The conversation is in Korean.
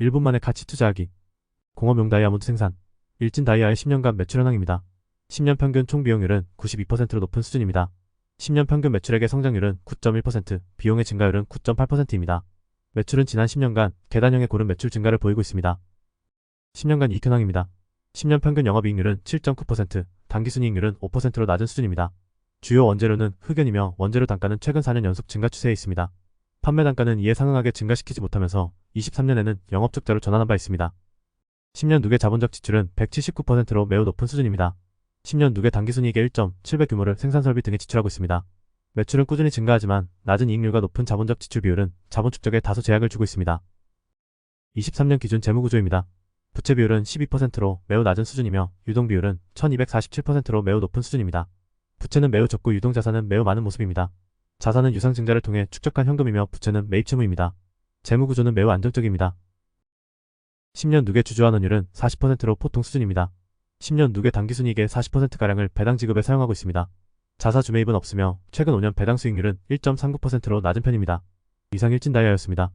1분 만에 가치 투자하기. 공업용 다이아몬드 생산. 일진 다이아의 10년간 매출 현황입니다. 10년 평균 총 비용률은 92%로 높은 수준입니다. 10년 평균 매출액의 성장률은 9.1%, 비용의 증가율은 9.8%입니다. 매출은 지난 10년간 계단형의 고른 매출 증가를 보이고 있습니다. 10년간 이익 현황입니다. 10년 평균 영업이익률은 7.9%, 당기순이익률은 5%로 낮은 수준입니다. 주요 원재료는 흑연이며 원재료 단가는 최근 4년 연속 증가 추세에 있습니다. 판매 단가는 이에 상응하게 증가시키지 못하면서 23년에는 영업 적자로 전환한 바 있습니다. 10년 누계 자본적 지출은 179%로 매우 높은 수준입니다. 10년 누계 당기순이익의 1.7배 규모를 생산설비 등에 지출하고 있습니다. 매출은 꾸준히 증가하지만 낮은 이익률과 높은 자본적 지출 비율은 자본 축적에 다소 제약을 주고 있습니다. 23년 기준 재무구조입니다. 부채 비율은 12%로 매우 낮은 수준이며 유동 비율은 1247%로 매우 높은 수준입니다. 부채는 매우 적고 유동 자산은 매우 많은 모습입니다. 자산은 유상 증자를 통해 축적한 현금이며 부채는 매입 채무입니다. 재무 구조는 매우 안정적입니다. 10년 누계 주주환 원율은 40%로 보통 수준입니다. 10년 누계 당기순이익의 40%가량을 배당 지급에 사용하고 있습니다. 자사 주매입은 없으며 최근 5년 배당 수익률은 1.39%로 낮은 편입니다. 이상 일진 다이아였습니다.